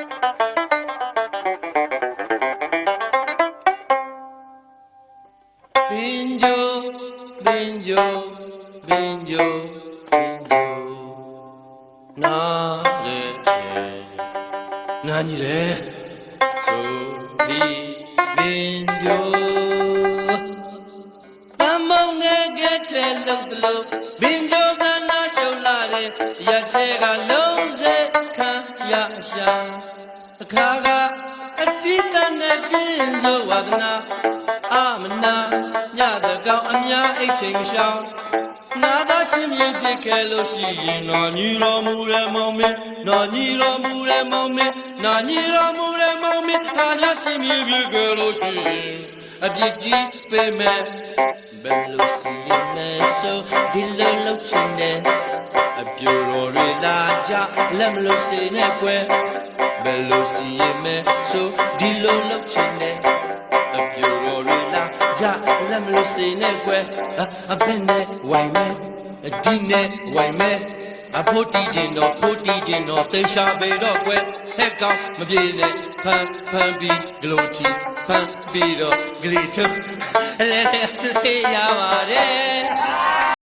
ပင်ဂျိုပင်ဂျိုပင်ဂျိုပင်ဂျိုနာလေချေနာညီလေဆိုဒီပင်ဂျိုတမုံငယ်ကဲတဲ့လုံးတလုံးပင်ဂျိုက ရရှာအခါကအတိတနဲ့ချင်းစိုးဝါဒနာအမနာညတကောင်အများအိတ်ချိန်ရှောင်းနာသာရှင်မြင်ဖြစ်ခဲ့လို့ရှိရင်နော်ညီတော်မူတဲ့မောင်မင်းနော်ညီတော်မူတဲ့မောင်မင်းနော်ညီတော်မူတဲ့မောင်မင်းနာသာရှင်မြင်ဖြစ်ခဲ့လို့ရှိရင်အပြစ်ကြီးပေးမယ်ဘယ်လိုစီရင်မဲဆိုဒီလိုလုပ်ချင်တယ် အပြူတော်တွေလာကြလက်မလို့စေနဲ့ကွယ်ဘယ်လိုစီရင်မဲဆိုဒီလိုလုပ်ချင်တယ်အပြူတော်တွေလာကြလက်မလို့စေနဲ့ကွယ်အအဘယ်နဲ့ဝိုင်မဲဒီနဲ့ဝိုင်မဲအဖို့တီးခြင်းတော့ဖို့တီးခြင်းတော့တေရှာပေတော့ကွယ်ဟဲ့ကောင်မပြေနဲ့ဖန်ဖန်ပြီးဂလိုတီဖန်ပြီးတော့ဂလီထုလဲလဲရပါတယ်